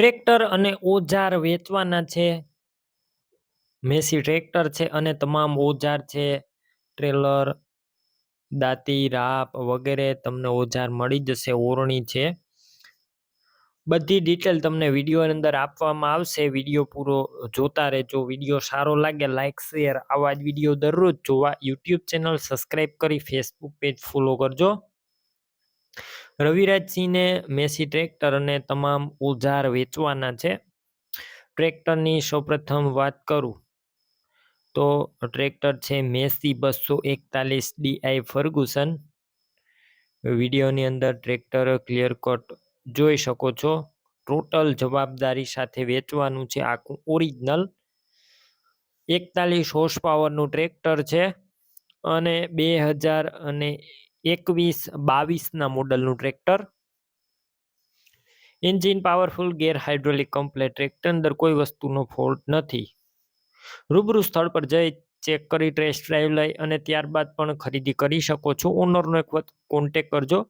Tractor અને ઓજાર વેચવાના છે. મેસી ટ્રેક્ટર છે અને તમામ ઓજાર છે. ટ્રેલર, દાંતી, રાપ વગેરે તમને ઓજાર મળી જશે, ઓરણી છે. બધી ડિટેલ તમને વિડીયોની અંદર આપવામાં આવશે. વીડિયો પૂરો જોતા રહેજો. વીડિયો સારો લાગે લાઇક શેર આવા જ વીડિયો દરરોજ જોવા. યુટ્યુબ ચેનલ સબસ્ક્રાઈબ કરી ફેસબુક પેજ ફોલો કરજો. રવિરાજસિંહને મેસી ટ્રેક્ટર અને તમામ ઓજાર વેચવાના છે. ટ્રેક્ટરની સૌપ્રથમ વાત કરું તો ટ્રેક્ટર છે મેસી બસો એકતાલીસ ડીઆઈ ફર્ગુસન. વિડીયોની અંદર ટ્રેક્ટર ક્લિયર કટ જોઈ શકો છો. ટોટલ જવાબદારી સાથે વેચવાનું છે આખું ઓરિજિનલ. એકતાલીસ હોર્સ પાવરનું ટ્રેક્ટર છે અને બે હજાર અને એકવીસ બાવીસના મોડલનું tractor. Engine powerful, gear hydraulic, complete tractor અંદર કોઈ વસ્તુનો ફોલ્ટ નથી. રૂબરૂ સ્થળ પર જઈ ચેક કરી, ટેસ્ટ ડ્રાઈવ લઈ અને ત્યારબાદ પણ ખરીદી કરી શકો છો. ઓનરનો એક વખત કોન્ટેક કરજો.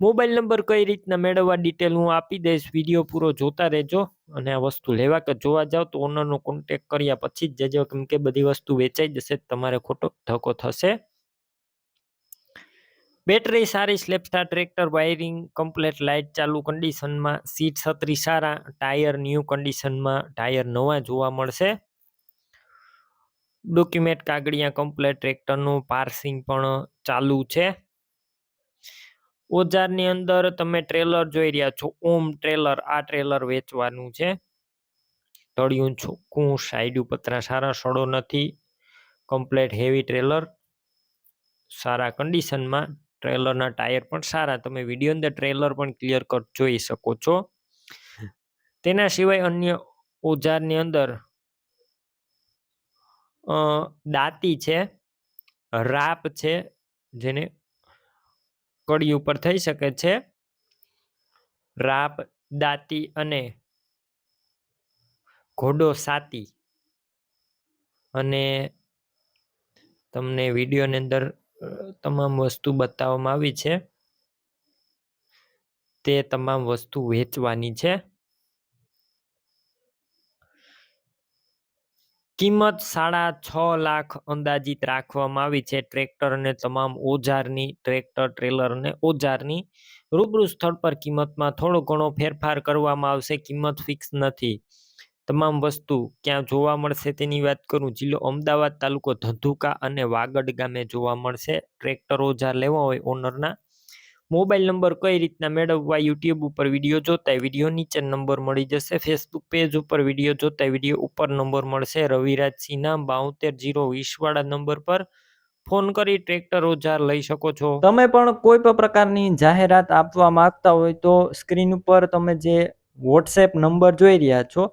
મોબાઈલ નંબર કઈ રીતના મેળવવા ડિટેલ હું આપી દઈશ. વીડિયો પૂરો જોતા રહેજો અને આ વસ્તુ લેવા કે જોવા જાવ તો ઓનરનો કોન્ટેક કર્યા પછી જ જજો. કેમ કે બધી વસ્તુ વેચાઈ જશે, તમારે ખોટો ધક્કો થશે. બેટરી સારી, સ્લેપસ્ટાર ટ્રેક્ટર, વાયરિંગ, કમ્પ્લેટ લાઇટ, ચાલુ કન્ડિશનમાં, સીટ છત્રી સારા, ટાયર ન્યૂ કન્ડિશનમાં, ટાયર નવા જોવા મળશે. ડોક્યુમેન્ટ કાગળિયા, કમ્પ્લેટ ટ્રેક્ટરનું પાર્સિંગ પણ ચાલુ છે. ઓજારની અંદર તમે ટ્રેલર જોઈ રહ્યા છો. ઓમ ટ્રેલર, આ ટ્રેલર વેચવાનું છે. તળિયું છોકું સાઈડ પતરા સારા સડો નથી. Complete heavy trailer. સારા કન્ડિશનમાં ટ્રેલરના ટાયર પણ સારા. તમે વીડિયો અંદર ટ્રેલર પણ ક્લિયર કટ જોઈ શકો છો. તેના સિવાય અન્ય ઓજારની અંદર દાંતી છે, રાપ છે, જેને કડી ઉપર થઈ શકે છે. રાપ, દાંતી અને ઘોડો સાતી. અને તમને વિડીયોની અંદર તમામ વસ્તુ બતાવવામાં આવી છે? તે તમામ વસ્તુ વેચવાની છે? કિંમત સાડા છ લાખ અંદાજિત રાખવામાં આવી છે. ટ્રેક્ટર અને તમામ ઓજારની, ટ્રેક્ટર ટ્રેલર અને ઓજારની રૂબરૂ સ્થળ પર કિંમતમાં થોડો ઘણો ફેરફાર કરવામાં આવશે. કિંમત ફિક્સ નથી. તમામ વસ્તુ ક્યાં જોવા મળશે તેની વાત કરું. જિલ્લો અમદાવાદ તાલુકો ધંધુકા અને વાગડ ગામે જોવા મળશે. ટ્રેક્ટર ઓજાર લેવા હોય ઓનરના. મોબાઈલ નંબર કઈ રીતના મેળવવા યુટ્યુબ ઉપર વીડિયો જોતા વીડિયો નીચે નંબર મળી જશે. ફેસબુક પેજ ઉપર વીડિયો જોતા વીડિયો ઉપર નંબર મળશે. રવિરાજસિંહના બાઉતેર જીરો વીસવાળા નંબર પર ફોન કરી ટ્રેક્ટર ઓજાર લઈ શકો છો. તમે પણ કોઈ પણ પ્રકારની જાહેરાત આપવા માંગતા હોય તો સ્ક્રીન ઉપર તમે જે વોટ્સએપ નંબર જોઈ રહ્યા છો